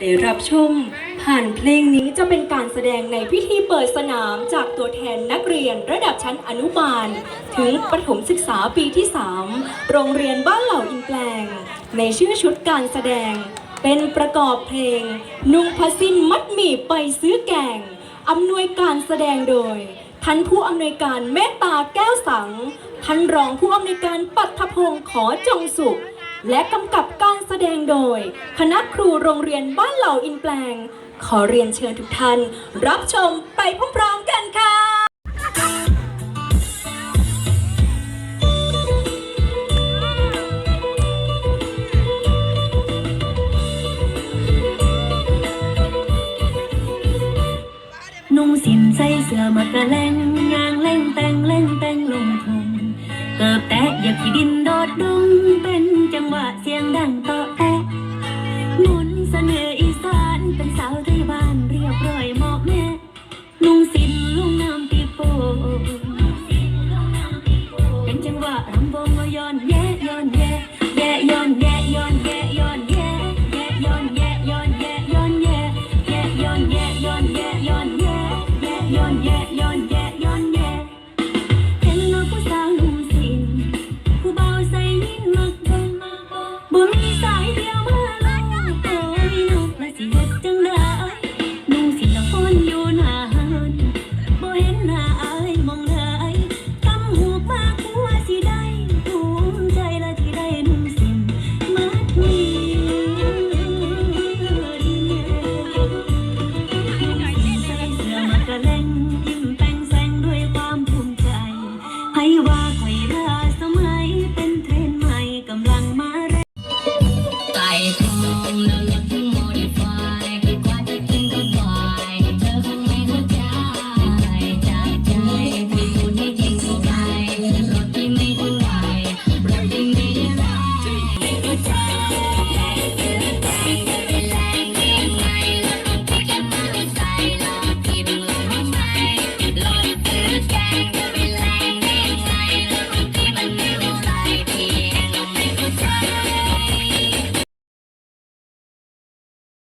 ได้รับชมผ่านเพลงนี้จะเป็นการแสดงในพิธีเปิดสนามจากตัวแทนนักเรียนระดับชั้นอนุบาล ถึงประถมศึกษาปีที่ 3 โรงเรียนบ้านเหล่าอินแปลง ในชื่อชุดการแสดง เป็นประกอบเพลง นุ่งพสินมัดหมี่ไปซื้อแกงอำนวยการแสดงโดย ท่านผู้อำนวยการเมตตาแก้วสัง ท่านรองผู้อำนวยการปัทพงศ์ขอจงสุข และกำกับการแสดงโดย คณะครูโรงเรียนบ้านเหล่าอินแปลง ขอเรียนเชิญทุกท่าน รับชมไปพร้อมๆกันค่ะ นุ่งสินใส่เสื้อมากระแลงยางเล่งแต่งเล่งแต่งลง Tema. ไม่ได้